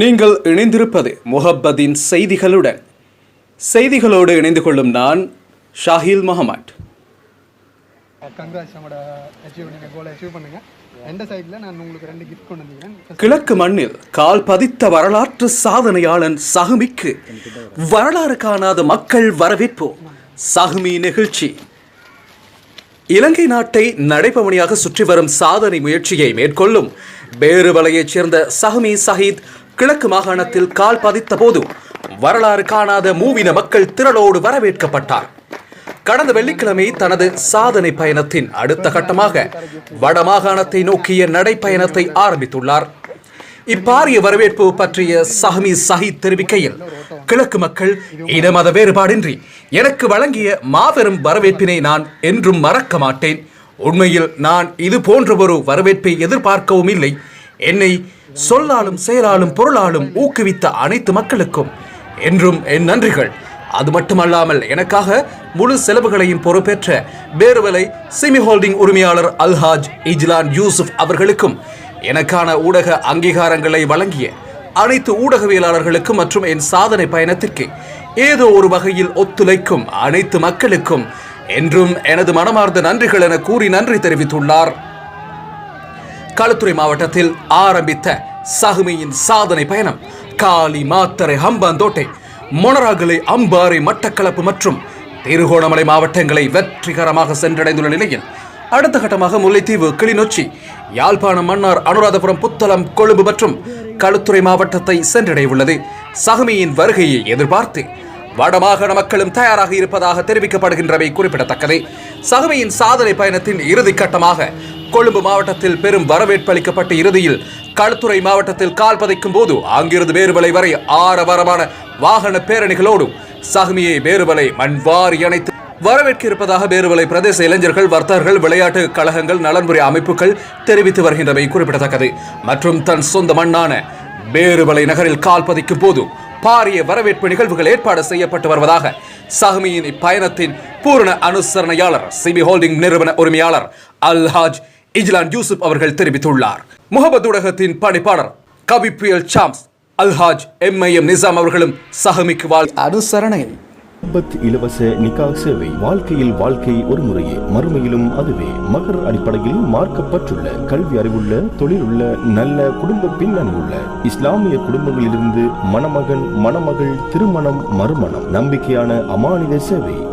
நீங்கள் இணைந்திருப்பது முஹப்பதின் செய்திகளுடன். செய்திகளோடு இணைந்து கொள்ளும் நான் ஷாஹில் முகமட் கிழக்கு மண்ணில் கால் பதித்த வரலாற்று சாதனையாளன் சகுமிக்கு வரலாறு காணாத மக்கள் வரவேற்பு. சகுமி நிகழ்ச்சி. இலங்கை நாட்டை நடைபவனியாக சுற்றி வரும் சாதனை முயற்சியை மேற்கொள்ளும். பேருவலையைச் சேர்ந்த சஹ்மி சஹீத் கிழக்கு மாகாணத்தில் கால் பதித்த போது வரலாறு காணாத மூவின மக்கள் திரளோடு வரவேற்கப்பட்டார். கடந்த வெள்ளிக்கிழமை தனது சாதனை பயணத்தின் அடுத்த கட்டமாக வடமாகாணத்தை நோக்கிய நடைப்பயணத்தை ஆரம்பித்துள்ளார். இப்பாரிய வரவேற்பு பற்றிய சஹமி சஹி தெரிவிக்கையில் கிழக்கு மக்கள் இன மத வேறுபாடின்றி எனக்கு வழங்கிய மாபெரும் வரவேற்பினை நான் என்றும் மறக்க மாட்டேன். உண்மையில் நான் இது போன்ற ஒரு வரவேற்பை எதிர்பார்க்கவும் இல்லை. என்னை சொல்லாலும் செயலாலும் பொருளாலும் ஊக்குவித்த அனைத்து மக்களுக்கும் என்றும் என் நன்றிகள். அது மட்டுமல்லாமல் எனக்காக முழு செலவுகளையும் பொறுப்பேற்ற பேருவலை சிமி ஹோல்டிங் உரிமையாளர் அல்ஹாஜ் இஜ்லான் யூசுப் அவர்களுக்கும் எனக்கான ஊடக அங்கீகாரங்களை வழங்கிய அனைத்து ஊடகவியலாளர்களுக்கும் மற்றும் என் சாதனை பயணத்திற்கு ஏதோ ஒரு வகையில் ஒத்துழைக்கும் அனைத்து மக்களுக்கும் என்றும் எனது மனமார்ந்த நன்றிகள் என கூறி நன்றி தெரிவித்துள்ளார். களுத்துறை மாவட்டத்தில் ஆரம்பித்த சகுமியின் சாதனை பயணம் காளி மாத்தரை ஹம்பாந்தோட்டை மொனராகலை அம்பாறை மட்டக்களப்பு மற்றும் திருகோணமலை மாவட்டங்களை வெற்றிகரமாக சென்றடைந்துள்ள நிலையில் அடுத்த கட்டமாக முல்லைத்தீவு கிளிநொச்சி யாழ்ப்பாணம் மன்னார் அனுராதபுரம் புத்தளம் கொழும்பு மற்றும் களுத்துறை மாவட்டத்தை சென்றடைய உள்ளது சகுமியின் வருகையை எதிர்பார்த்து வடமாகாண மக்களும் தயாராக இருப்பதாக தெரிவிக்கப்படுகின்றவை குறிப்பிடத்தக்கது. சகமையின் சாதனை பயணத்தின் இறுதி கட்டமாக கொழும்பு மாவட்டத்தில் பெரும் வரவேற்பு அளிக்கப்பட்ட இறுதியில் களுத்துறை மாவட்டத்தில் கால் பதைக்கும் போது அங்கிருந்து வேறுவலை வரை ஆரவாரமான வாகன பேரணிகளோடு சகமியை வேறுவலை மண்வாரி அணைத்து வரவேற்க இருப்பதாக பேருவலை பிரதேச இளைஞர்கள் வர்த்தகர்கள் விளையாட்டு கழகங்கள் நலன்புரி அமைப்புகள் தெரிவித்து வருகின்றவை குறிப்பிடத்தக்கது. மற்றும் தன் சொந்த மண்ணான பேருவலை நகரில் கால் பதிக்கும் போது பாரிய வரவேற்பு நிகழ்வுகள் ஏற்பாடு செய்யப்பட்டு வருவதாக சஹமியின் இப்பயணத்தின் பூரண அனுசரணையாளர் சிபி ஹோல்டிங் நிறுவன உரிமையாளர் அல்ஹாஜ் இஜ்லான் யூசுப் அவர்கள் தெரிவித்துள்ளார். முகமது ஊடகத்தின் பணிப்பாளர் கவி புயல் சாம்ஸ் அல்ஹாஜ் எம் எம் நிசாம் அவர்களும் சஹமிக்கு வாழ் அனுசரணை பத் இலவச நிகா சேவை வாழ்க்கையில் வாழ்க்கை ஒரு முறையே. மறுமையிலும் அதுவே. மகர் அடிப்படையில் மார்க்கப்பட்டுள்ள கல்வி அறிவுள்ள தொழிலுள்ள நல்ல குடும்ப பின்னணி உள்ள இஸ்லாமிய குடும்பங்களிலிருந்து மணமகன் மணமகள் திருமணம் மறுமணம். நம்பிக்கையான அமானித சேவை.